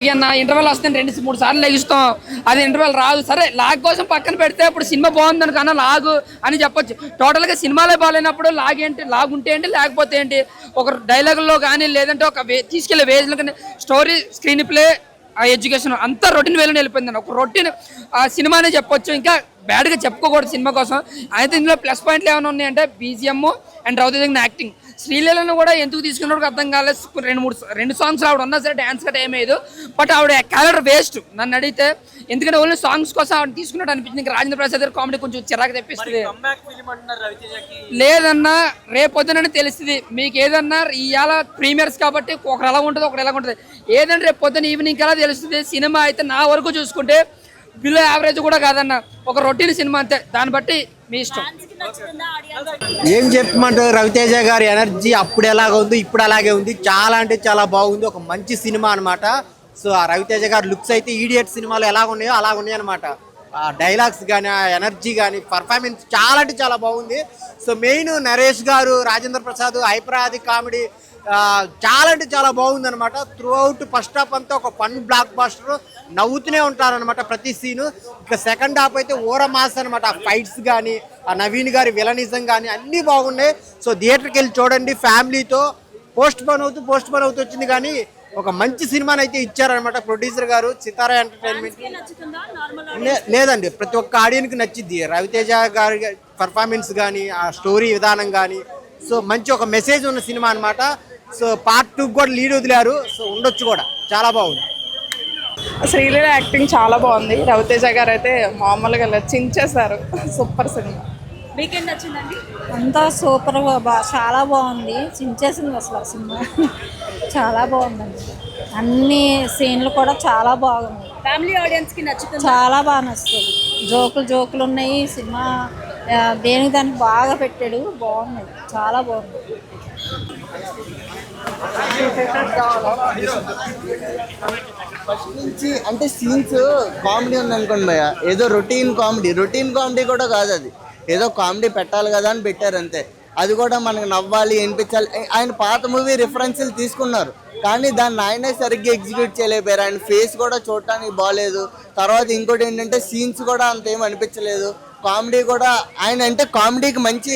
అన్న ఇంటర్వెల్ వస్తే రెండు మూడు సార్లు లెగిస్తాం. అది ఇంటర్వెల్ రాదు. సరే లాగ్ కోసం పక్కన పెడితే ఇప్పుడు సినిమా బాగుంది కన్నా లాగు అని చెప్పొచ్చు. టోటల్గా సినిమాలే బాగాలేనప్పుడు లాగ్ ఏంటి లాగ్ ఉంటే ఏంటి లేకపోతే ఏంటి ఒక డైలాగుల్లో కానీ లేదంటే ఒక వే- తీసుకెళ్ళే వేజ్లో కానీ స్టోరీ స్క్రీన్ ప్లే ఆ ఎడ్యుకేషన్ అంతా రొటీన్ వేలో వెళ్ళిపోయిందండి ఒక రొటీన్ ఆ సినిమానే చెప్పొచ్చు. ఇంకా బ్యాడ్గా చెప్పుకోకూడదు సినిమా కోసం. అయితే ఇందులో ప్లస్ పాయింట్లు ఏమైనా ఉన్నాయంటే బీజిఎమ్ అండ్ రౌత్ యాక్టింగ్ శ్రీలీలను కూడా ఎందుకు తీసుకున్నాడు అర్థం కాలేదు. రెండు మూడు రెండు సాంగ్స్ ఆవిడ ఉన్నా సరే డ్యాన్స్ గట్రా ఏమేదు బట్ ఆవిడ క్యారెక్టర్ వేస్ట్ నన్ను అడిగితే ఎందుకంటే ఓన్లీ సాంగ్స్ కోసం ఆవిడ తీసుకున్నట్టు అనిపించింది. ఇంకా రాజేంద్ర ప్రసాద్ గారి కామెడీ కొంచెం చిరాకు తెప్పిస్తుంది. లేదన్నా రేపొద్దునని తెలుస్తుంది. మీకు ఏదన్నా ఇవాళ ప్రీమియర్స్ కాబట్టి ఒకరు ఎలా ఉంటుంది ఒకరు ఎలా ఉంటుంది. ఏదంటే రేపు పొద్దున ఈవినింగ్ ఎలా తెలుస్తుంది. సినిమా అయితే నా వరకు చూసుకుంటే బిలో యావరేజ్ కూడా కాదన్న. ఒక రొటీన్ సినిమా అంతే. దాన్ని బట్టి మీ ఇష్టం. ఏం చెప్పమంటారు? రవితేజ గారి ఎనర్జీ అప్పుడు ఎలాగ ఉంది ఇప్పుడు అలాగే ఉంది. చాలా అంటే చాలా బాగుంది. ఒక మంచి సినిమా అన్నమాట. సో ఆ రవితేజ గారి లుక్స్ అయితే ఈడియట్ సినిమాలో ఎలాగ ఉన్నాయో అలాగ ఉన్నాయి అనమాట ఆ డైలాగ్స్ కానీ ఆ ఎనర్జీ కానీ పర్ఫార్మెన్స్ చాలా అంటే చాలా బాగుంది. సో మెయిన్ నరేష్ గారు రాజేంద్ర ప్రసాద్ హైపరాది కామెడీ చాలా అంటే చాలా బాగుంది అనమాట త్రూ అవుట్ ఫస్ట్ హాఫ్ అంతా ఒక ఫన్ బ్లాక్ బాస్టర్ నవ్వుతూనే ఉంటారనమాట ప్రతి సీను ఇక సెకండ్ హాఫ్ అయితే ఓర మాస్ అనమాట ఆ ఫైట్స్ కానీ ఆ నవీన్ గారి విలనిజం కానీ అన్నీ బాగున్నాయి. సో థియేటర్కి వెళ్ళి చూడండి ఫ్యామిలీతో పోస్ట్ పోన్ అవుతూ పోస్ట్ పోన్ అవుతూ వచ్చింది కానీ ఒక మంచి సినిమాని అయితే ఇచ్చారనమాట ప్రొడ్యూసర్ గారు సితారా ఎంటర్టైన్మెంట్ లే- లేదండి. ప్రతి ఒక్క ఆడియన్కి నచ్చిద్ది. రవితేజ గారి పర్ఫార్మెన్స్ కానీ ఆ స్టోరీ విధానం కానీ సో మంచి ఒక మెసేజ్ ఉన్న సినిమా అన్నమాట. సో పార్ట్ టూ కూడా లీడ్ వదిలారు. సో ఉండొచ్చు కూడా. చాలా బాగుంది. శ్రీలీల యాక్టింగ్ చాలా బాగుంది. రవితేజ గారు అయితే మామూలుగా లేదు చించేశారు. సూపర్ సినిమా మీకేం నచ్చిందండి? అంతా సూపర్ చాలా బాగుంది. చించేసింది అసలు ఆ సినిమా. చాలా బాగుందండి. అన్ని సీన్లు కూడా చాలా బాగుంది ఫ్యామిలీ ఆడియన్స్కి నచ్చుతుంది. చాలా బాగా నచ్చుతుంది. జోకులు జోకులు ఉన్నాయి. సినిమా దేనికి దానికి బాగా పెట్టాడు. బాగుంది. చాలా బాగుంది. ఫస్ట్ నుంచి అంటే సీన్స్ కామెడీ ఉంది అనుకోండి భయ్య. ఏదో రొటీన్ కామెడీ రొటీన్ కామెడీ కూడా కాదు అది. ఏదో కామెడీ పెట్టాలి కదా అని పెట్టారు అంతే. అది కూడా మనకు నవ్వాలి వినిపించాలి ఆయన పాత మూవీ రిఫరెన్స్లు తీసుకున్నారు. కానీ దాన్ని ఆయనే సరిగ్గా ఎగ్జిక్యూట్ చేయలేకపోయారు. ఆయన ఫేస్ కూడా చూడటానికి బాగాలేదు తర్వాత ఇంకోటి ఏంటంటే సీన్స్ కూడా అంత ఏం అనిపించలేదు. కామెడీ కూడా ఆయన అంటే కామెడీకి మంచి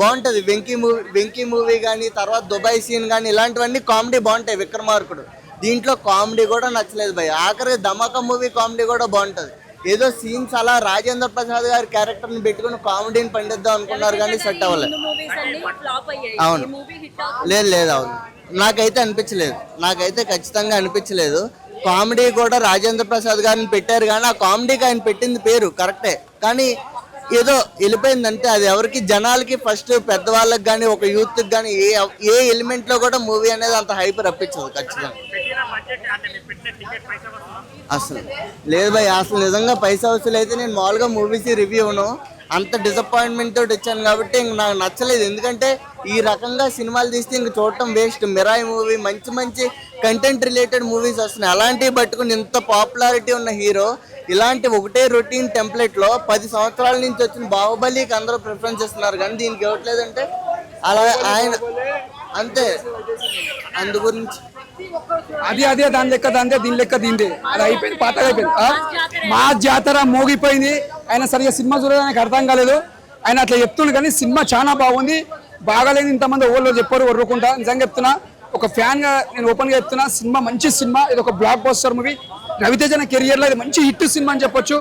బాగుంటుంది. వెంకీ మూవీ వెంకీ మూవీ కానీ తర్వాత దుబాయ్ సీన్ కానీ ఇలాంటివన్నీ కామెడీ బాగుంటాయి విక్రమార్కుడు. దీంట్లో కామెడీ కూడా నచ్చలేదు భయ్య. ఆఖరికి ధమాకా మూవీ కామెడీ కూడా బాగుంటుంది. ఏదో సీన్స్ అలా రాజేంద్ర ప్రసాద్ గారి క్యారెక్టర్ని పెట్టుకుని కామెడీని పండిద్దాం అనుకున్నారు కానీ సెట్ అవ్వలేదు మూవీస్ అన్ని ఫ్లాప్ అయ్యాయి. అవును. ఈ మూవీ హిట్ లేదు లేదు అవును. నాకైతే అనిపించలేదు. నాకైతే ఖచ్చితంగా అనిపించలేదు. కామెడీ కూడా రాజేంద్ర ప్రసాద్ గారిని పెట్టారు కానీ ఆ కామెడీకి ఆయన పెట్టింది పేరు కరెక్టే. కానీ ఏదో వెళ్ళిపోయిందంటే అది ఎవరికి జనాలకి ఫస్ట్ పెద్దవాళ్ళకి కానీ ఒక యూత్కి కానీ ఏ ఏ ఎలిమెంట్లో కూడా మూవీ అనేది అంత హైప్ రప్పించదు ఖచ్చితంగా. అసలు లేదు భయ్ అసలు నిజంగా పైసా వసూలు అయితే నేను మామూలుగా మూవీస్ రివ్యూను అంత డిసప్పాయింట్మెంట్ తోటి వచ్చాను కాబట్టి ఇంక నాకు నచ్చలేదు. ఎందుకంటే ఈ రకంగా సినిమాలు తీస్తే ఇంక చూడటం వేస్ట్ మిరాయి మూవీ మంచి మంచి కంటెంట్ రిలేటెడ్ మూవీస్ వస్తున్నాయి. అలాంటివి పట్టుకుని ఇంత పాపులారిటీ ఉన్న హీరో ఇలాంటి ఒకటే రొటీన్ టెంప్లెట్లో పది సంవత్సరాల నుంచి వచ్చిన బాహుబలికి అందరూ ప్రిఫరెన్స్ ఇస్తున్నారు. కానీ దీనికి ఇవ్వట్లేదంటే అలా ఆయన అంతే. అందు గురించి. అది అదే దాని లెక్క దాందే దీని లెక్క దీందే అది అయిపోయింది పాతగా అయిపోయింది? మా జాతర మోగిపోయింది. ఆయన సరిగా సినిమా చూడడానికి అర్థం కాలేదు. ఆయన అట్లా చెప్తుండు కానీ సినిమా చాలా బాగుంది. బాగాలేదు ఇంతమంది ఓళ్ళు చెప్పారు వర్రుకుంటా నిజంగా చెప్తున్నా ఒక ఫ్యాన్గా నేను ఓపెన్గా చెప్తున్నా సినిమా మంచి సినిమా ఇది ఒక బ్లాక్ బస్టర్ మూవీ రవితేజ కెరియర్లో ఇది మంచి హిట్ సినిమా అని చెప్పొచ్చు.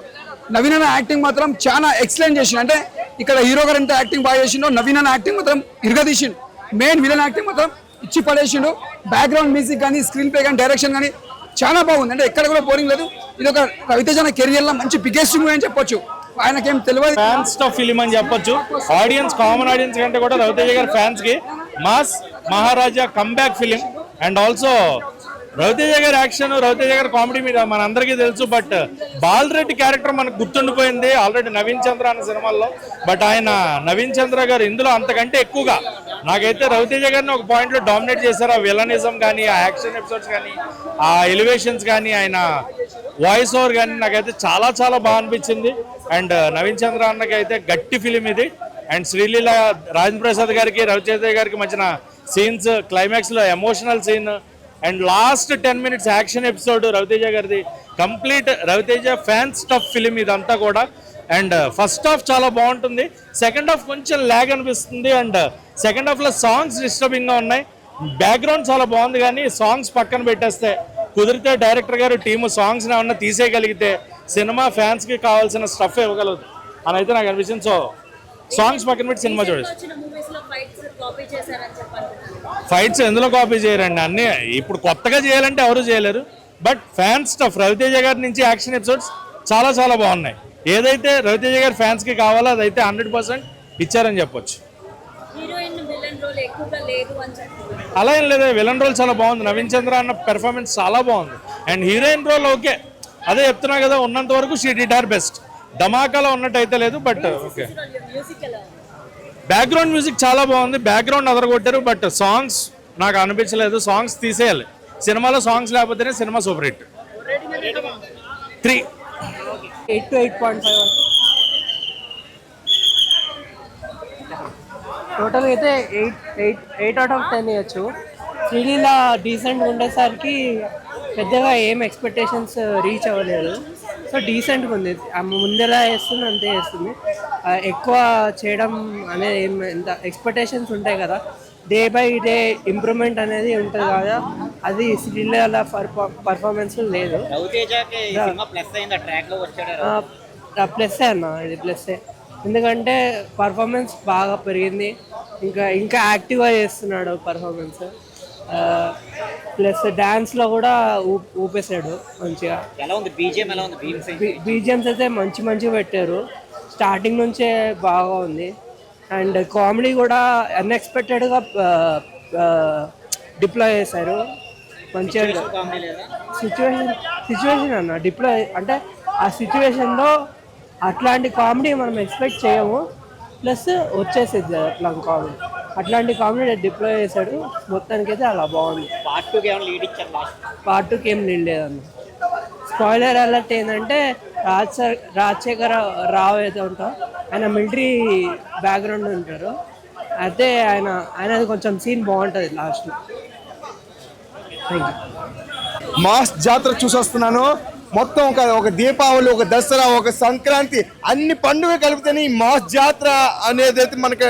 నవీన యాక్టింగ్ మాత్రం చాలా ఎక్సలెంట్ చేసిండు. అంటే ఇక్కడ హీరో గారు ఎంత యాక్టింగ్ బాగా చేసిండో నవీన యాక్టింగ్ మాత్రం ఇరగదీసిండు. మెయిన్ విలన్ యాక్టింగ్ మాత్రం ఇచ్చి పడేసిండు. బ్యాక్గ్రౌండ్ మ్యూజిక్ కానీ స్క్రీన్ ప్లే కానీ డైరెక్షన్ కానీ చాలా బాగుంది. అంటే ఎక్కడ కూడా బోరింగ్ లేదు. ఇది ఒక రవితేజన కెరియర్లో మంచి బిగ్గెస్ట్ మూవీ అని చెప్పొచ్చు. ఆయనకేం తెలియదు. ఫ్యాన్స్ ఆఫ్ ఫిలిం అని చెప్పొచ్చు. ఆడియన్స్ కామన్ ఆడియన్స్ కంటే కూడా రవితేజ గారి ఫ్యాన్స్కి mass Maharaja comeback film and also Raviteja గారి యాక్షన్ రవితేజ గారి కామెడీ మీద మన అందరికీ తెలుసు బట్ బాలరెడ్డి క్యారెక్టర్ మనకు గుర్తుండిపోయింది ఆల్రెడీ నవీన్ చంద్ర అన్న సినిమాల్లో. బట్ ఆయన నవీన్ చంద్ర గారు ఇందులో అంతకంటే ఎక్కువగా నాకైతే రవితేజ గారిని ఒక పాయింట్లో డామినేట్ చేశారు. ఆ విలనిజం కానీ ఆ యాక్షన్ ఎపిసోడ్స్ కానీ ఆ ఎలివేషన్స్ కానీ ఆయన వాయిస్ ఓవర్ కానీ నాకైతే చాలా చాలా బాగా అనిపించింది. అండ్ uh, నవీన్ చంద్ర అన్నకి అయితే గట్టి ఫిలిం ఇది. అండ్ శ్రీలీల రాజేంద్ర ప్రసాద్ గారికి రవితేజ గారికి మధ్యన సీన్స్ క్లైమాక్స్లో emotional scene and last ten minutes action episode Raviteja గారిది. Complete Raviteja fan stuff film ఇదంతా కూడా. అండ్ uh, ఫస్ట్ హాఫ్ చాలా బాగుంటుంది. సెకండ్ హాఫ్ కొంచెం ల్యాగ్ అనిపిస్తుంది. అండ్ సెకండ్ హాఫ్లో సాంగ్స్ డిస్టర్బింగ్గా ఉన్నాయి. బ్యాక్గ్రౌండ్ చాలా బాగుంది కానీ సాంగ్స్ పక్కన పెట్టేస్తే కుదిరితే డైరెక్టర్ గారు టీము సాంగ్స్ ఏమన్నా తీసేయగలిగితే సినిమా ఫ్యాన్స్కి కావాల్సిన స్టఫ్ ఇవ్వగలదు. అని అయితే నాకు అనిపించింది. సో సాంగ్స్ పక్కన పెట్టి సినిమా చూడొచ్చు. ఫైట్స్ ఎందులో కాపీ చేయరండి? అన్నీ ఇప్పుడు కొత్తగా చేయాలంటే ఎవరు చేయలేరు. బట్ ఫ్యాన్స్ స్టఫ్ రవితేజ గారి నుంచి యాక్షన్ ఎపిసోడ్స్ చాలా చాలా బాగున్నాయి. ఏదైతే రవితేజ గారి ఫ్యాన్స్కి కావాలో అదైతే హండ్రెడ్ పర్సెంట్ ఇచ్చారని చెప్పొచ్చు. అలా ఏం లేదు? విలన్ రోల్ చాలా బాగుంది. నవీన్ చంద్ర అన్న పెర్ఫార్మెన్స్ చాలా బాగుంది. And heroine role okay. అదే చెప్తున్నా కదా ఉన్నంత వరకు షీ డిడ్ ఆర్ బెస్ట్ ధమాకాలో ఉన్నట్టు అయితే లేదు బట్ ఓకే బ్యాక్గ్రౌండ్ మ్యూజిక్ చాలా బాగుంది. బ్యాక్గ్రౌండ్ అదరగొట్టారు బట్ సాంగ్స్ నాకు అనిపించలేదు. సాంగ్స్ తీసేయాలి. సినిమాలో సాంగ్స్ లేకపోతేనే cinema super hit three eight to eight point five total అయితే eight eight eight out of ten ఇవ్వచ్చు శ్రీలీల డీసెంట్గా ఉండేసరికి పెద్దగా ఏం ఎక్స్పెక్టేషన్స్ రీచ్ అవ్వలేదు. సో డీసెంట్గా ఉంది. ఆ ముందెలా వేస్తుంది అంతే వేస్తుంది ఎక్కువ చేయడం అనేది ఏం ఎంత ఎక్స్పెక్టేషన్స్ ఉంటాయి కదా. డే బై డే ఇంప్రూవ్మెంట్ అనేది ఉంటుంది కదా. అది శ్రీలీల పర్ఫార్మెన్స్ లేదు. ప్లస్ అన్న ఇది ప్లస్ ఎందుకంటే పర్ఫార్మెన్స్ బాగా పెరిగింది. ఇంకా ఇంకా యాక్టివ్గా చేస్తున్నాడు పర్ఫార్మెన్స్ ప్లస్ డ్యాన్స్లో కూడా ఊ- ఊపేశాడు మంచిగా. ఎలా ఉంది? బీజిఎం ఎలా ఉంది? భీమ్స్ బీజిఎమ్స్ అయితే మంచి మంచిగా పెట్టారు. స్టార్టింగ్ నుంచే బాగా ఉంది. అండ్ కామెడీ కూడా అన్ఎక్స్పెక్టెడ్గా డిప్లాయ్ చేశారు. మంచిగా సిచ్యువేషన్ సిచ్యువేషన్ అన్న డిప్లాయ్ అంటే ఆ సిచ్యువేషన్లో అట్లాంటి కామెడీ మనం ఎక్స్పెక్ట్ చేయము. ప్లస్ వచ్చేసేది అట్లాంటి కామెడీ అట్లాంటి కామెడీ డిప్లాయ్ చేశాడు. మొత్తానికి అయితే అలా బాగుంది. పార్ట్ టూకి ఏమైనా లీడ్ ఇచ్చారు లాస్ట్ పార్ట్ టూకి ఏం నిండలేదన్న స్పాయిలర్ అలర్ట్ ఏంటంటే రాజ్ రాజశేఖర రావు అయితే ఉంటాం ఆయన మిలిటరీ బ్యాక్గ్రౌండ్ ఉంటారు. అయితే ఆయన ఆయనది కొంచెం సీన్ బాగుంటుంది యూ మాస్ జాతర చూసొస్తున్నాను. మొత్తం ఒక ఒక దీపావళి ఒక దసరా ఒక సంక్రాంతి అన్ని పండుగ కలిపితేనే ఈ మాస్ జాతర అనేది అయితే మనకి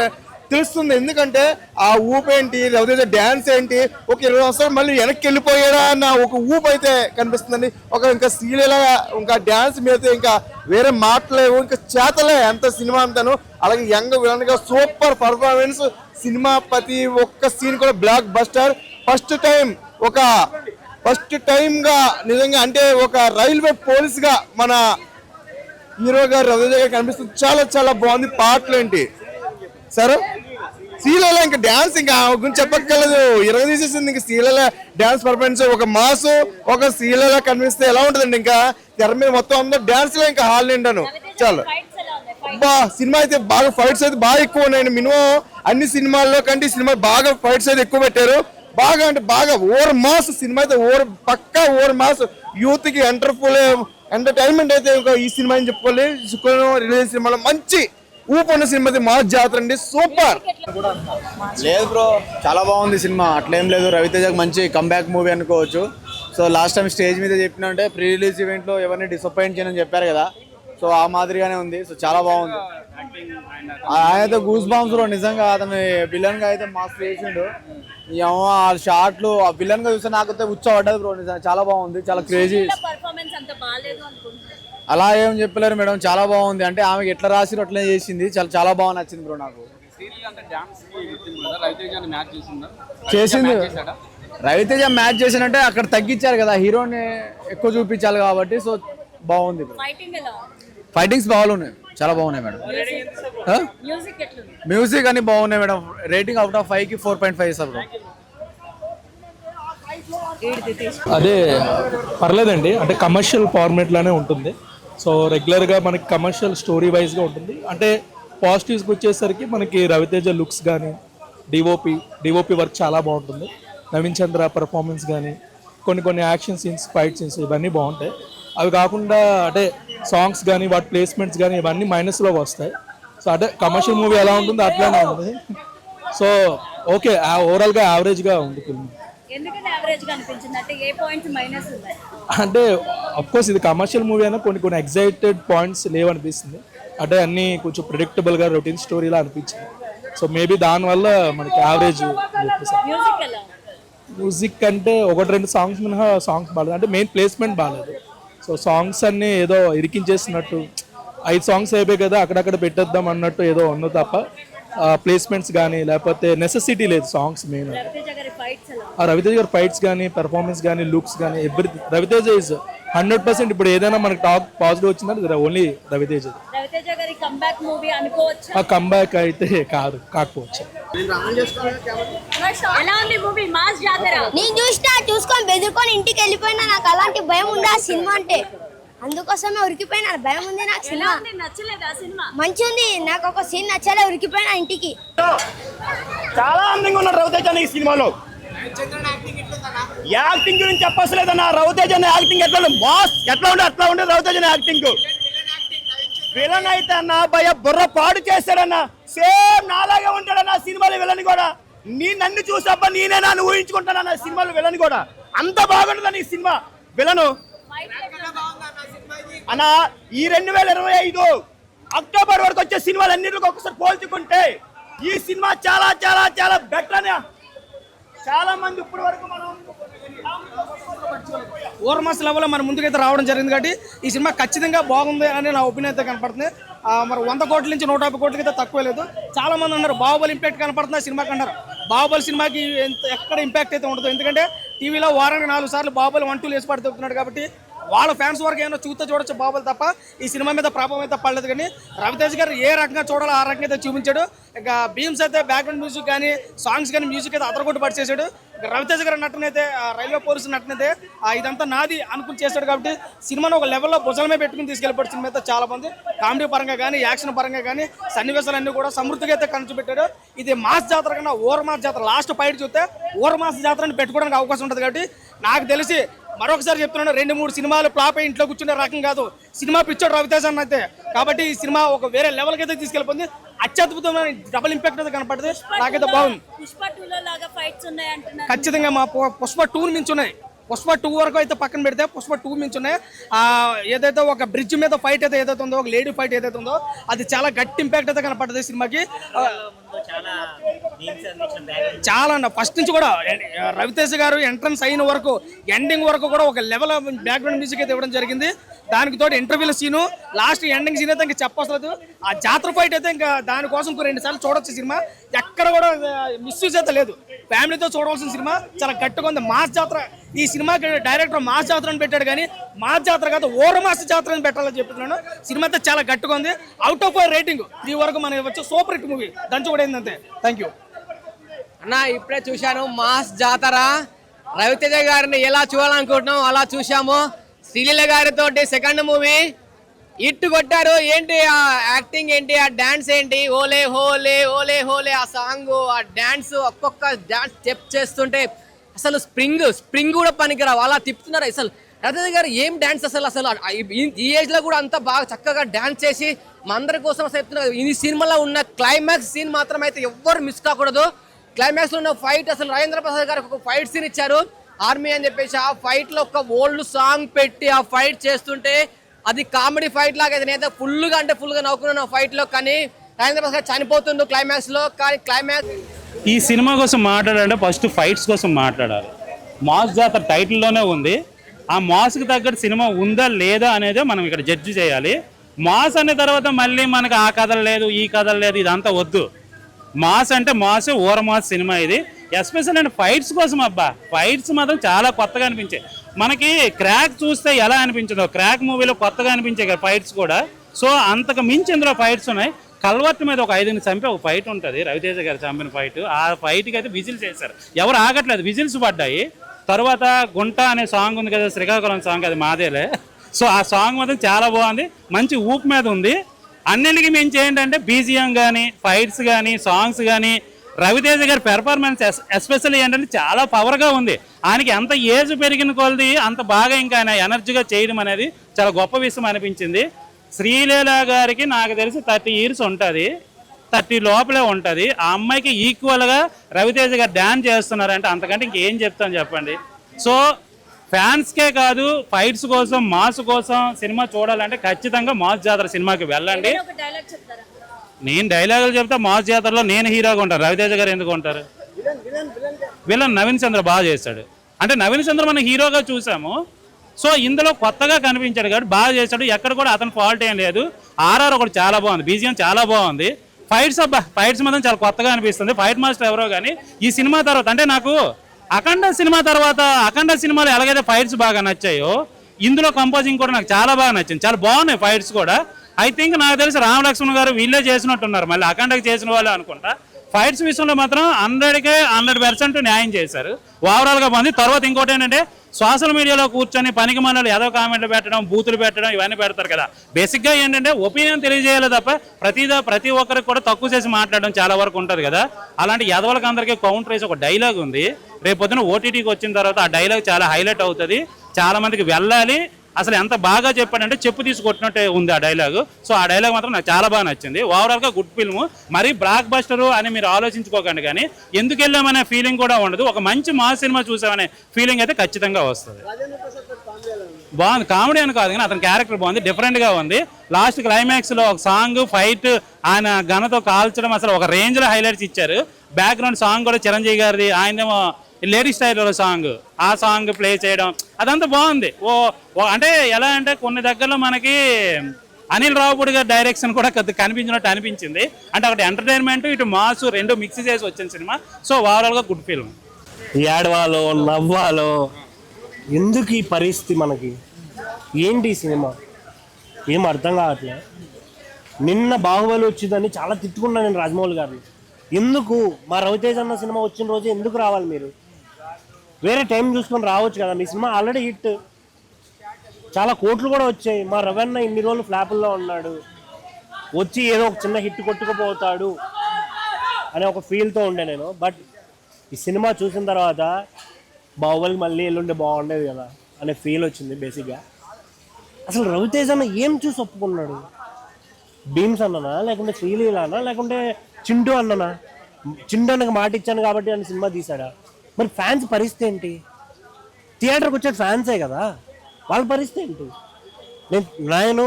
తెలుస్తుంది. ఎందుకంటే ఆ ఊపు ఏంటి లేకపోతే డ్యాన్స్ ఏంటి ఒక ఇరవై సంవత్సరాలు మళ్ళీ వెనక్కి వెళ్ళిపోయాడా అన్న ఒక ఊపు అయితే కనిపిస్తుందండి. ఒక ఇంకా సీరియల్ ఇంకా డ్యాన్స్ మీద ఇంకా వేరే మాటలేవు ఇంకా చేతలే ఎంత సినిమా అంతాను. అలాగే యంగ్ విలన్గా సూపర్ పర్ఫార్మెన్స్ సినిమా ప్రతి ఒక్క సీన్ కూడా బ్లాక్ బస్టర్. ఫస్ట్ టైం ఒక ఫస్ట్ టైం గా నిజంగా అంటే ఒక రైల్వే పోలీస్గా మన హీరో గారు రవిజయ్ గారు కనిపిస్తుంది. చాలా చాలా బాగుంది పాటలు ఏంటి. సరే సీలలో ఇంకా డ్యాన్స్ ఇంకా గురించి చెప్పక్కర్లేదు. ఇరగ తీసేసింది ఇంకా సీలలో డ్యాన్స్ పర్ఫార్మెన్స్ ఒక మాసు ఒక సీలలో కనిపిస్తే ఎలా ఉంటుందండి ఇంకా? తెర మీద మొత్తం అందరూ డ్యాన్స్లో ఇంకా హాల్ నిండాను. చాలు. బా సినిమా అయితే బాగా ఫైట్స్ అయితే బాగా ఎక్కువ ఉన్నాయండి. మినిమం అన్ని సినిమాల్లో కంటే సినిమా బాగా ఫైట్స్ అయితే ఎక్కువ పెట్టారు. బాగా అంటే బాగా ఓవర్ మాస్ సినిమా అయితే ఓవర్ పక్కా ఓవర్ మాస్. యూత్కి ఎంటర్ఫుల్ ఎంటర్టైన్మెంట్ అయితే ఇంకా ఈ సినిమా అని చెప్పుకోవాలి. శుక్రవారం రిలీజ్ సినిమాలో మంచి ఊపు ఉన్న సినిమా అయితే మాస్ జాతర అండి. సూపర్. లేదు బ్రో చాలా బాగుంది సినిమా. అట్లేం లేదు రవితేజకి మంచి కంబ్యాక్ మూవీ అనుకోవచ్చు. సో లాస్ట్ టైం స్టేజ్ మీద చెప్పిన అంటే ప్రీ రిలీజ్ ఈవెంట్లో ఎవరిని డిసప్పాయింట్ చేయని చెప్పారు కదా. సో ఆ మాదిరిగానే ఉంది. సో చాలా బాగుంది. ఆయన అయితే గూస్ బాంబ్స్ బ్రో నిజంగా అతను విలన్గా అయితే మాస్ చేసిండు. ఆ షాట్లు ఆ విలన్గా చూస్తే నాకైతే ఉచ్చ పడ్డది బ్రో నిజంగా. చాలా బాగుంది. చాలా క్రేజీ అలా ఏం చెప్పలేరు మేడం చాలా బాగుంది. అంటే ఆమెకి ఎట్లా రాసిరో అట్లే చేసింది. చాలా చాలా బాగా నచ్చింది బ్రో నాకు. చేసింది. రవితేజ మ్యాచ్ చేసినంటే అక్కడ తగ్గించారు కదా హీరోని ఎక్కువ చూపించాలి కాబట్టి సో బాగుంది ఫైటింగ్స్ బాగున్నాయి. చాలా బాగున్నాయి మేడం. మ్యూజిక్ అన్ని బాగున్నాయి మేడం. రేటింగ్ అవుట్ ఆఫ్ ఫైవ్కి ఫోర్ పాయింట్ ఫైవ్ ఇస్తాం బ్రో. అదే పర్లేదండి. అంటే కమర్షియల్ ఫార్మేట్లానే ఉంటుంది. సో రెగ్యులర్గా మనకి కమర్షియల్ స్టోరీ వైజ్గా ఉంటుంది. అంటే పాజిటివ్స్కి వచ్చేసరికి మనకి రవితేజ లుక్స్ కానీ డిఓపి డిఓపి వర్క్ చాలా బాగుంటుంది. నవీన్ చంద్ర పర్ఫార్మెన్స్ కానీ కొన్ని కొన్ని యాక్షన్ సీన్స్ ఫైట్ సీన్స్ ఇవన్నీ బాగుంటాయి. అవి కాకుండా అంటే సాంగ్స్ కానీ వాటి ప్లేస్మెంట్స్ కానీ ఇవన్నీ మైనస్లో వస్తాయి. సో అంటే కమర్షియల్ మూవీ ఎలా ఉంటుందో అట్లానే ఉంటుంది. సో ఓకే ఓవరాల్గా యావరేజ్గా ఉంది ఫిల్మ్ అంటే కోర్స్ ఇది కమర్షియల్ మూవీ అయినా కొన్ని కొన్ని ఎగ్జైటెడ్ పాయింట్స్ లేవనిపిస్తుంది అంటే అన్ని కొంచెం ప్రిడిక్టబుల్గా రొటీన్ స్టోరీలా అనిపించింది. సో మేబీ దానివల్ల మనకి యావరేజ్ మ్యూజిక్ అంటే ఒకటి రెండు సాంగ్స్ మినహా సాంగ్స్ బాగాలేదు అంటే మెయిన్ ప్లేస్మెంట్ బాగాలేదు సో సాంగ్స్ అన్ని ఏదో ఇరికించేసినట్టు ఐదు సాంగ్స్ అయిపోయి కదా అక్కడక్కడ పెట్టేద్దాం అన్నట్టు ఏదో ఉంది తప్ప ప్లేస్మెంట్స్ కానీ లేకపోతే నెసెసిటీ లేదు సాంగ్స్ మెయిన్ రవితేజ గారి ఫైట్స్ ఎలా? ఆ రవితేజ గారి ఫైట్స్ కానీ పెర్ఫార్మెన్స్ కానీ లుక్స్ కానీ everything Raviteja is hundred percent ఇప్పుడు ఏదైనా మనకి టాక్ పాజిటివ్ వచ్చిందంటే ఓన్లీ రవితేజ. రవితేజ గారి కంబ్యాక్ మూవీ అనుకోవచ్చు? ఆ కంబ్యాక్ అయితే కాదు కాకపోవచ్చు. ఎలా ఉంది మూవీ మాస్ జాతర? నేను చూసినా చూసుకొని బెదిరుకొని ఇంటికి వెళ్ళిపోయినా నాకు అలాంటి భయం ఉంది సినిమా అంటే. అందుకోసమే ఉరికిపోయినా భయం ఉంది నాకు సినిమా. ఉంది? నచ్చలేదా సినిమా? మంచి ఉంది నాకు ఒక సీన్ నచ్చలే ఉరికిపోయినా ఇంటికి. చాలా అందంగా ఉన్నాడు రవితేజ ఈ సినిమాలో. యాక్టింగ్ గురించి చెప్పసలేదన్న రవితేజ అన్న యాక్టింగ్ ఎట్లా? మాస్ ఎట్లా ఉండే అట్లా ఉండే రవితేజ యాక్టింగ్. విలన్ అయితే అన్న భయ బుర్ర పాడు చేశాడన్న. సేమ్ నాలాగే ఉంటాడన్న సినిమాలో విలన్ కూడా. నీ నన్ను చూసబ్బా నేనేనా అని ఊహించుకుంటానన్న సినిమాలో విలన్ కూడా. అంత బాగుంటుందని ఈ సినిమా. విలను. అనా ఈ రెండు వేల ఇరవై ఐదు అక్టోబర్ వరకు వచ్చే సినిమాలు అన్నింటికి ఒకసారి పోల్చుకుంటే ఈ సినిమా చాలా చాలా చాలా బెటర్ అని చాలా మంది ఇప్పటి వరకు మనం ఓవర్మాస్ లెవెల్లో మన ముందుకైతే రావడం జరిగింది కాబట్టి ఈ సినిమా ఖచ్చితంగా బాగుంది అని నా ఒపీనియన్ అయితే కనపడుతుంది. మరి వంద కోట్ల నుంచి నూట యాభై కోట్లకి అయితే తక్కువ లేదు. చాలా మంది ఉన్నారు బాహుబలి ఇంపాక్ట్ కనపడుతుంది ఆ సినిమాకి అన్నారు. బాహుబలి సినిమాకి ఎంత ఎక్కడ ఇంపాక్ట్ అయితే ఉండదు. ఎందుకంటే టీవీలో వారానికి నాలుగు సార్లు బాహుబలి వన్ టూ లేసి పడుతున్నాడు కాబట్టి వాళ్ళ ఫ్యాన్స్ వరకు ఏమైనా చూస్తే చూడొచ్చు బాబులు తప్ప. ఈ సినిమా మీద ప్రభావం అయితే పడలేదు కానీ రవితేజ్ గారు ఏ రకంగా చూడాలో ఆ రకంగా అయితే చూపించాడు. ఇక బీమ్స్ అయితే బ్యాక్గ్రౌండ్ మ్యూజిక్ కానీ సాంగ్స్ కానీ మ్యూజిక్ అయితే అదరగొట్టు పడిచేసాడు రవితేజ్ గారు నటనైతే రైల్వే పోలీసు నటనైతే ఇదంతా నాది అనుకుని చేశాడు కాబట్టి సినిమాను ఒక లెవెల్లో భుజలమే పెట్టుకుని తీసుకెళ్ళిపోయాడు సినిమా అయితే చాలా మంది. కామెడీ పరంగా కానీ యాక్షన్ పరంగా కానీ సన్నివేశాలన్నీ కూడా సమృద్ధిగా అయితే కనిచిపెట్టాడు ఇది మాస్ జాతర కన్నా ఓర మాస్ జాతర లాస్ట్ పైట్ చూస్తే ఓర మాస్ జాతరని పెట్టుకోవడానికి అవకాశం ఉంటుంది కాబట్టి నాకు తెలిసి మరొకసారి చెప్తున్నాను రెండు మూడు సినిమాలు ఫ్లాప్ అయి ఇంట్లో కూర్చునే రకం కాదు. సినిమా పిచ్చాడు రవితేజ అన్న అయితే. కాబట్టి ఈ సినిమా ఒక వేరే లెవెల్కి అయితే తీసుకెళ్ళిపోయింది. అత్యద్భుతమైన డబుల్ ఇంపాక్ట్ అయితే కనపడుతుంది నాకైతే బాగుంది. ఖచ్చితంగా మా పుష్ప టూ మించి ఉన్నాయి పుష్ప టూ వరకు అయితే పక్కన పెడితే పుష్ప టూ మించి ఉన్నాయి ఆ ఏదైతే ఒక బ్రిడ్జ్ మీద ఫైట్ అయితే ఏదైతే ఉందో ఒక లేడీ ఫైట్ ఏదైతే ఉందో అది చాలా గట్టి ఇంపాక్ట్ అయితే కనపడుతుంది సినిమాకి. చాలా అన్న ఫస్ట్ నుంచి కూడా రవితేజ గారు ఎంట్రన్స్ అయిన వరకు ఎండింగ్ వరకు కూడా ఒక లెవెల్ బ్యాక్గ్రౌండ్ మ్యూజిక్ అయితే ఇవ్వడం జరిగింది. దానికి తోడు ఇంటర్వ్యూల సీను లాస్ట్ ఎండింగ్ సీన్ అయితే ఇంకా చెప్పలేదు ఆ జాతర ఫైట్ అయితే ఇంకా దానికోసం ఇంకో రెండు సార్లు చూడొచ్చు సినిమా. ఎక్కడ కూడా మిస్యూజ్ అయితే లేదు. ఫ్యామిలీతో చూడవలసిన సినిమా. చాలా గట్టిగా ఉంది. మాస్ జాతర ఈ సినిమాకి డైరెక్టర్ మాస్ జాతర అని పెట్టాడు కానీ మాస్ జాతర కాదు ఓర మాస్ జాతర అని పెట్టాలని చెప్తున్నాను సినిమా అయితే చాలా గట్టిగా ఉంది. అవుట్ ఆఫ్ రేటింగ్ ఈ వరకు మనకి వచ్చే సూపర్ హిట్ మూవీ దంచు కూడా ఏంటంటే థ్యాంక్ యూ అన్న ఇప్పుడే చూశాను మాస్ జాతర. రవితేజ గారిని ఎలా చూడాలనుకుంటున్నాం అలా చూశాము. శ్రీలీల గారితో సెకండ్ మూవీ ఇట్టు కొట్టారు ఏంటి ఆ యాక్టింగ్ ఏంటి? ఆ డాన్స్ ఏంటి? ఓలే హోలే ఓలే హోలే ఆ సాంగ్ ఆ డాన్స్ ఒక్కొక్క డాన్స్ స్టెప్ చేస్తుంటే అసలు స్ప్రింగ్ స్ప్రింగ్ కూడా పనికిరావు. అలా తిప్పుతున్నారు అసలు. రవితేజ గారు ఏం డ్యాన్స్ అసలు అసలు ఈ- ఈ కూడా అంతా బాగా చక్కగా డ్యాన్స్ చేసి మా అందరి కోసం అసలు చెప్తున్నారు. ఈ సినిమాలో ఉన్న క్లైమాక్స్ సీన్ మాత్రం అయితే ఎవ్వరు మిస్ కాకూడదు. క్లైమాక్స్లో ఉన్న ఫైట్ అసలు రాజేంద్ర ప్రసాద్ గారికి ఒక ఫైట్ సీన్ ఇచ్చారు. ఆర్మీ అని చెప్పేసి ఆ ఫైట్లో ఒక ఓల్డ్ సాంగ్ పెట్టి ఆ ఫైట్ చేస్తుంటే అది కామెడీ ఫైట్ లాగా అయితే నేనైతే ఫుల్గా అంటే ఫుల్గా నవ్వుకున్నాను ఆ ఫైట్లో కానీ రాజేంద్ర ప్రసాద్ గారు చనిపోతుండు క్లైమాక్స్లో కానీ క్లైమాక్స్ ఈ సినిమా కోసం మాట్లాడాలంటే ఫస్ట్ ఫైట్స్ కోసం మాట్లాడాలి. మాస్ జాతర టైటిల్లోనే ఉంది. ఆ మాస్కి తగ్గట్టు సినిమా ఉందా లేదా అనేది మనం ఇక్కడ జడ్జి చేయాలి. మాస్ అనే తర్వాత మళ్ళీ మనకు ఆ కథలు లేదు ఈ కథలు లేదు ఇదంతా వద్దు. మాస్ అంటే మాస్ ఓర మాస్ సినిమా ఇది. ఎస్పెషల్ అండ్ ఫైట్స్ కోసం అబ్బా. ఫైట్స్ మాత్రం చాలా కొత్తగా అనిపించాయి. మనకి క్రాక్ చూస్తే ఎలా అనిపించదో క్రాక్ మూవీలో కొత్తగా అనిపించాయి కదా ఫైట్స్ కూడా. సో అంతకు మించి ఇందులో ఫైట్స్ ఉన్నాయి. కల్వర్ట్ మీద ఒక ఐదుని చంపి ఒక ఫైట్ ఉంటుంది. రవితేజ గారు చంపిన ఫైట్ ఆ ఫైట్కి అయితే విజిల్స్ వేశారు ఎవరు ఆగట్లేదు. విజిల్స్ పడ్డాయి. తర్వాత గుంట అనే సాంగ్ ఉంది కదా శ్రీకాకుళం సాంగ్ అది మాదేలే. సో ఆ సాంగ్ మాత్రం చాలా బాగుంది. మంచి ఊపు మీద ఉంది. అన్నిటికీ మించి ఏంటంటే బీజిఎం కానీ ఫైట్స్ కానీ సాంగ్స్ కానీ రవితేజ గారి పెర్ఫార్మెన్స్ ఎస్పెషల్లీ ఏంటంటే చాలా పవర్గా ఉంది. ఆయనకి ఎంత ఏజ్ పెరిగిన కొలది అంత బాగా ఇంకా ఆయన ఎనర్జీగా చేయడం అనేది చాలా గొప్ప విషయం అనిపించింది. శ్రీలీల గారికి నాకు తెలిసి థర్టీ ఇయర్స్ ఉంటుంది. థర్టీ లోపలే ఉంటుంది. ఆ అమ్మాయికి ఈక్వల్గా రవితేజ గారు డ్యాన్స్ చేస్తున్నారంటే అంతకంటే ఇంకేం చెప్తాను చెప్పండి. సో ఫ్యాన్స్కే కాదు ఫైట్స్ కోసం మాస్ కోసం సినిమా చూడాలంటే ఖచ్చితంగా మాస్ జాతర సినిమాకి వెళ్ళండి. ఒక డైలాగ్ చెప్తారా? నేను డైలాగులు చెప్తే మాస్ జాతరలో నేను హీరోగా ఉంటాను. రవితేజ గారు ఎందుకు ఉంటారు? విలన్ నవీన్ చంద్ర బాగా చేశాడు అంటే నవీన్ చంద్ర మనం హీరోగా చూసాము. సో ఇందులో కొత్తగా కనిపించాడు కాబట్టి బాగా చేశాడు. ఎక్కడ కూడా అతను ఫాల్ట్ ఏం లేదు. ఆర్ఆర్ ఒకటి చాలా బాగుంది. బీజిఎం చాలా బాగుంది. ఫైట్స్ అబ్బా ఫైట్స్ మాత్రం చాలా కొత్తగా అనిపిస్తుంది. ఫైట్ మాస్టర్ ఎవరో కానీ ఈ సినిమా తర్వాత అంటే నాకు అఖండ సినిమా తర్వాత అఖండ సినిమాలో ఎలాగైతే ఫైట్స్ బాగా నచ్చాయో ఇందులో కంపోజింగ్ కూడా నాకు చాలా బాగా నచ్చింది. చాలా బాగున్నాయి ఫైట్స్ కూడా. ఐ థింక్ నాకు తెలిసి రామ లక్ష్మణ్ గారు వీళ్ళే చేసినట్టున్నారు. మళ్ళీ అఖండకి చేసిన వాళ్ళు అనుకుంటా. ఫైట్స్ విషయంలో మాత్రం హండ్రెడ్కే హండ్రెడ్ పర్సెంట్ న్యాయం చేశారు. ఓవరాల్గా బాగుంది. తర్వాత ఇంకోటి ఏంటంటే సోషల్ మీడియాలో కూర్చొని పనికి మనలు ఏదో కామెంట్లు పెట్టడం బూతులు పెట్టడం ఇవన్నీ పెడతారు కదా. బేసిక్గా ఏంటంటే ఒపీనియన్ తెలియజేయాలి తప్ప ప్రతిదా ప్రతి ఒక్కరికి కూడా తక్కువ చేసి మాట్లాడడం చాలా వరకు ఉంటుంది కదా. అలాంటి ఎదవలకి అందరికీ కౌంటర్ వేసి ఒక డైలాగ్ ఉంది. రేపు పొద్దున ఓటీటీకి వచ్చిన తర్వాత ఆ డైలాగ్ చాలా హైలైట్ అవుతుంది. చాలా మందికి వెళ్ళాలి. అసలు ఎంత బాగా చెప్పాడంటే చెప్పు తీసుకొట్టినట్టే ఉంది ఆ డైలాగ్. సో ఆ డైలాగ్ మాత్రం నాకు చాలా బాగా నచ్చింది. ఓవరాల్గా గుడ్ ఫిల్మ్. మరి బ్లాక్ బస్టర్ అని మీరు ఆలోచించుకోకండి కానీ ఎందుకు వెళ్ళామనే ఫీలింగ్ కూడా ఉండదు. ఒక మంచి మా సినిమా చూసామనే ఫీలింగ్ అయితే ఖచ్చితంగా వస్తుంది. బాగుంది. కామెడీ అని కాదు కానీ అతని క్యారెక్టర్ బాగుంది. డిఫరెంట్గా ఉంది. లాస్ట్ క్లైమాక్స్లో ఒక సాంగ్ ఫైట్ ఆయన గనతో కాల్చడం అసలు ఒక రేంజ్లో హైలైట్స్ ఇచ్చారు. బ్యాక్గ్రౌండ్ సాంగ్ కూడా చిరంజీవి గారిది. ఆయనేమో లేడీ స్టైల్లో సాంగ్ ఆ సాంగ్ ప్లే చేయడం అదంతా బాగుంది. ఓ ఓ అంటే ఎలా అంటే కొన్ని దగ్గరలో మనకి అనిల్ రావుపూడి గారి డైరెక్షన్ కూడా కనిపించినట్టు అనిపించింది. అంటే ఒకటి ఎంటర్టైన్మెంట్ ఇటు మాస్ రెండు మిక్స్ చేసి వచ్చిన సినిమా. సో ఓవరాల్గా గుడ్ ఫిల్మ్ ఏడవాలో నవ్వాలో ఎందుకు ఈ పరిస్థితి మనకి? ఏంటి సినిమా? ఏం అర్థం కావట్లే. నిన్న బాహుబలి వచ్చిందని చాలా తిట్టుకున్నాను నేను రాజమౌళి గారిని. ఎందుకు? మా రవితేజ్ అన్న సినిమా వచ్చిన రోజు ఎందుకు రావాలి మీరు? వేరే టైం చూసుకొని రావచ్చు కదా మీ సినిమా ఆల్రెడీ హిట్ చాలా కోట్లు కూడా వచ్చాయి. మా రవన్న ఇన్ని రోజులు ఫ్లాపుల్లో ఉన్నాడు. వచ్చి ఏదో ఒక చిన్న హిట్ కొట్టుకుపోతాడు అనే ఒక ఫీల్తో ఉండే నేను. బట్ ఈ సినిమా చూసిన తర్వాత బాహుబలికి మళ్ళీ ఎల్లుంటే బాగుండేది కదా అనే ఫీల్ వచ్చింది బేసిక్గా అసలు రవితేజ్ అన్న ఏం చూసి ఒప్పుకున్నాడు? భీమ్స్ అన్ననా లేకుంటే శ్రీలీలానా లేకుంటే చింటూ అన్ననా? చింటూ అన్నకు మాట ఇచ్చాను కాబట్టి అని సినిమా తీశాడా? మరి ఫ్యాన్స్ పరిస్థితి ఏంటి? థియేటర్కి వచ్చే ఫ్యాన్సే కదా? వాళ్ళ పరిస్థితి ఏంటి? నేను నేను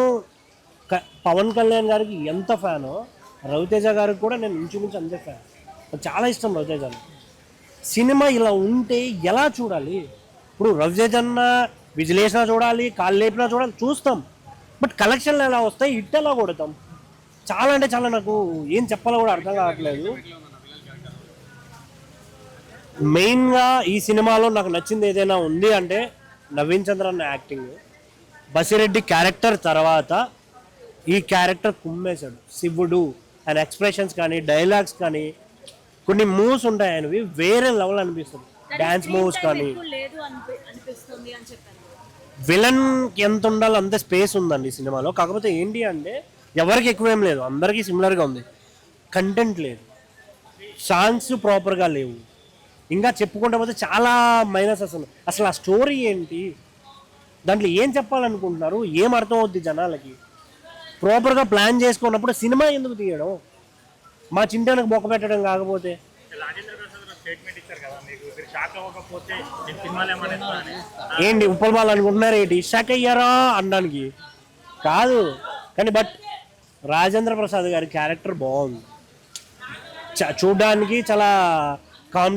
క- పవన్ కళ్యాణ్ గారికి ఎంత ఫ్యానో రవితేజ గారికి కూడా నేను ఇంచుమించు అంతే ఫ్యాన్ నాకు చాలా ఇష్టం రవితేజ సినిమా ఇలా ఉంటే ఎలా చూడాలి? ఇప్పుడు రవితేజ అన్న విజిలేసినా చూడాలి కాళ్ళు లేపినా చూడాలి చూస్తాం. బట్ కలెక్షన్లు ఎలా వస్తాయి? హిట్ ఎలా కొడతాం? చాలా అంటే చాలా నాకు ఏం చెప్పాలో కూడా అర్థం కావట్లేదు. మెయిన్గా ఈ సినిమాలో నాకు నచ్చింది ఏదైనా ఉంది అంటే నవీన్ చంద్ర అన్న యాక్టింగ్. బసిరెడ్డి క్యారెక్టర్ తర్వాత ఈ క్యారెక్టర్ కుమ్మేశాడు. శివుడు ఆయన ఎక్స్ప్రెషన్స్ కానీ డైలాగ్స్ కానీ కొన్ని మూవ్స్ ఉంటాయి ఆయనవి. వేరే లెవెల్ అనిపిస్తుంది. డ్యాన్స్ మూవ్స్ కానీ. విలన్ ఎంత ఉండాలో అంత స్పేస్ ఉందండి ఈ సినిమాలో. కాకపోతే ఏంటి అంటే ఎవరికి ఎక్కువ ఏం లేదు. అందరికీ సిమిలర్గా ఉంది. కంటెంట్ లేదు. సాంగ్స్ ప్రాపర్గా లేవు. ఇంకా చెప్పుకుంటే పోతే చాలా మైనస్ అసలు. అసలు ఆ స్టోరీ ఏంటి? దాంట్లో ఏం చెప్పాలనుకుంటున్నారు? ఏం అర్థం అవుద్ది జనాలకి ప్రాపర్గా ప్లాన్ చేసుకున్నప్పుడు సినిమా ఎందుకు తీయడం? మా చింటానికి బొక్క పెట్టడం కాకపోతే. ఏంటి ఉప్పలమాల అనుకుంటున్నారు ఏంటి? షాక్ అయ్యారా అనడానికి? కాదు. కానీ బట్ రాజేంద్ర ప్రసాద్ గారి క్యారెక్టర్ బాగుంది. చూడ్డానికి చాలా కామెడీ